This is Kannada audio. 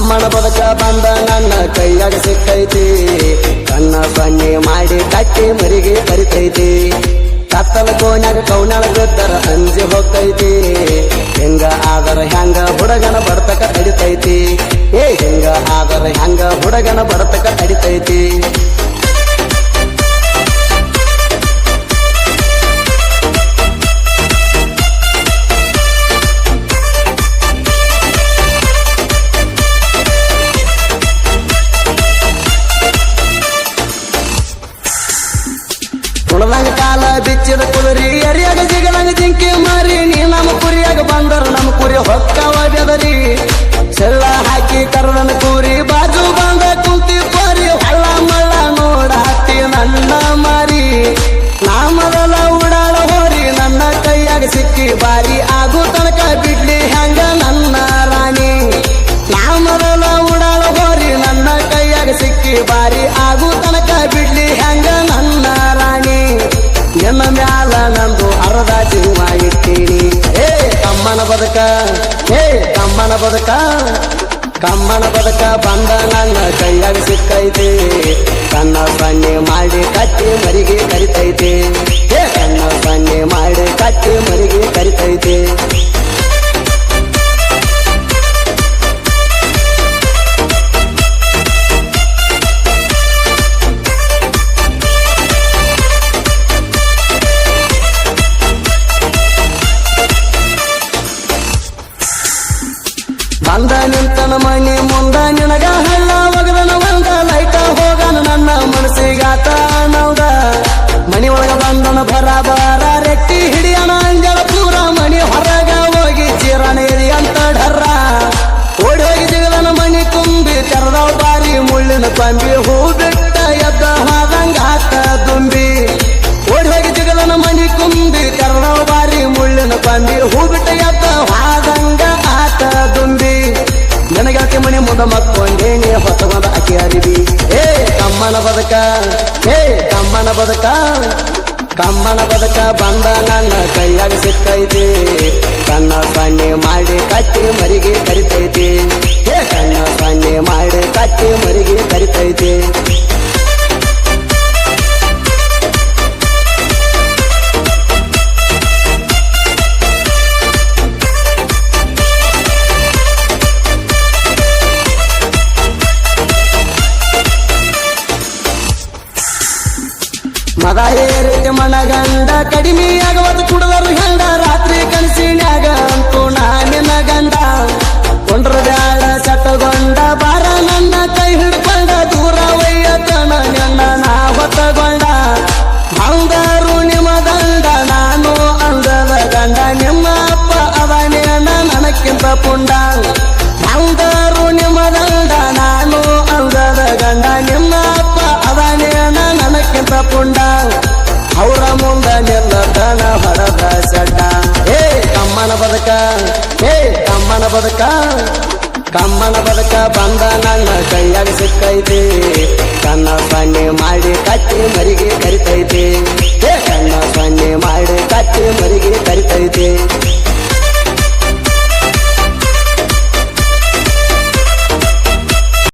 ತಮ್ಮನ ಬದಕ ಬಂದ ನನ್ನ ಕೈಯಾಗ ಸಿಕ್ಕೈತಿ. ಕಣ್ಣ ಬನ್ನಿ ಮಾಡಿ ಕಟ್ಟಿ ಮರಿಗೆ ಕರಿತೈತಿ ಕತ್ತಲ ಕೋನ್ಯಾಗ ಕೌನಾಳ ಬಿದ್ದರ ಅಂಜಿ ಹೋಗ್ತೈತಿ. ಹೆಂಗ ಆದರ ಹೆಂಗ ಬುಡಗನ ಬಡತಕ ತಡಿತೈತಿ. ಏ, ಹೆಂಗ ಆದರ ಹೆಂಗ ಬುಡಗನ ಬಡತಕ ತಡಿತೈತಿ. ಕುಳದಂಗ ಕಾಲ ಬಿಚ್ಚಿದ ಕುದುರಿ, ಎರಿಯಾಗ ಜಿಗದಂಗ ಜಿಂಕಿ ಮಾರಿ, ನೀ ನಮ್ಮ ಕುರಿಯಾಗ ಬಂದರು, ನಮ್ಮ ಕುರಿ ಹೊಕ್ಕವ ಬದುಕ. ಏ ಕಮ್ಮನ ಬದುಕ. ಕಮ್ಮನ ಬದಕ ಬಂದ ನನ್ನ ಕೈಯಾಗ ಸಿಕ್ಕೈತಿ. ತನ್ನ ಸನ್ನೆ ಮಾಡಿ ಕಟ್ಟಿ ಮರಿಗೆ ಕರಿತೈತಿ. ಮಕ್ಕೊಂಡೇನಿ ಹೊತ್ತಗೊಂಡ ಅಕ್ಕಿ ಅರಿವಿ. ಏ, ಕಮ್ಮನ ಬದಕ, ಏ, ಕಮ್ಮನ ಬದಕ. ಕಮ್ಮನ ಬದಕ ಬಂದ ನನ್ನ ಕೈಯಾಗ ಸಿಕ್ಕೈತಿ. ತನ್ನ ಸಣ್ಣೆ ಮಾಡಿ ಕಟ್ಟಿ ಮರಿಗೆ ಕರಿತೈತಿ. ಏ, ಕಣ್ಣ ಸನ್ನೆ ಮದ ಏರಿತಿ ಮನಗಂಡ ಕಡಿಮೆ ಚಡ್ಡ ಏ, ಕಮ್ಮನ ಬದಕ. ಏ, ಕಮ್ಮನ ಬದಕ. ಕಮ್ಮನ ಬದಕ ಬಂದ ನನ್ನ ಕೈಯಾಗ ಸಿಕ್ಕೈತಿ. ಕನ್ನ ಸನ್ನೆ ಮಾಡಿ ಕಟ್ಟಿ ಮರಿಗೆ ಕರಿತೈತಿ